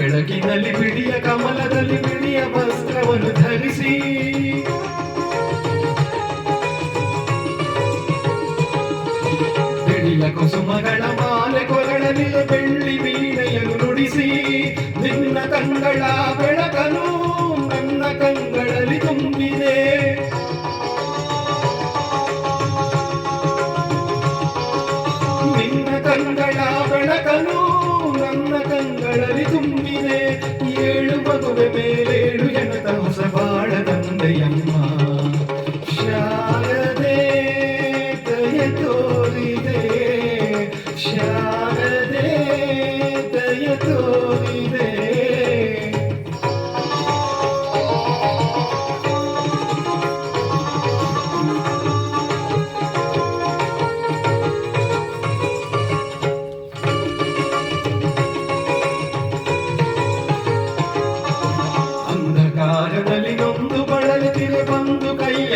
ಹಾಲ ಬೆಳಕಿನಲ್ಲಿ ಬಿಡಿಯ ಕಮಲದಲ್ಲಿ ಬಿಳಿಯ ವಸ್ತ್ರವನ್ನು ಧರಿಸಿ. ಬಿಳಿಯ ಕುಸುಮಗಳ ಮಾಲೆ ಕೊರಳಲಿ ಬೆಳ್ಳಿ ವೀಣೆಯನ್ನು ನುಡಿಸಿ. ನಿನ್ನ ಕಂಗಳ ಬೆಳಕನು ನನ್ನ ಕಂಗಳಲ್ಲಿ ತುಂಬಿದೆ. ನಿನ್ನ ಕಂಗಳ ಬೆಳಕನು ನನ್ನ ಕಂಗಳಲ್ಲಿ ತುಂಬಿದೆ.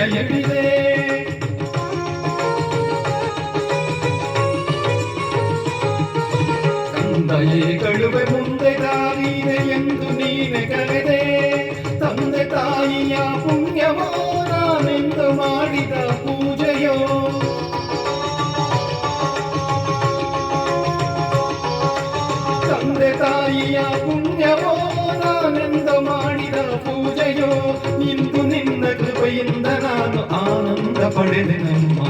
ಎಳಿದೆ ತಂದೆಯೇ ಕಳುವೆ ಮುಂದೆ ದಾರಿದೆ ಎಂದು ನೀನೆ ಕರೆದೆ. ತಂದೆ ತಾಯಿಯ ಪುಣ್ಯವೋ ಮಾಡಿದ ಪೂಜೆಯೋ. ತಂದೆ ತಾಯಿಯ ಪುಣ್ಯವೋ ಪಡೆದೆ ನಮ್ಮ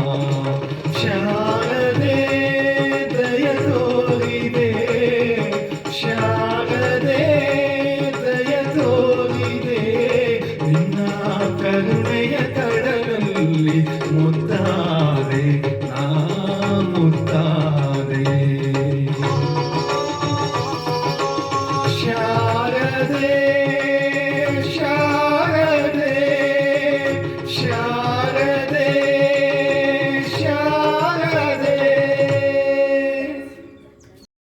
ಶಾರದೆ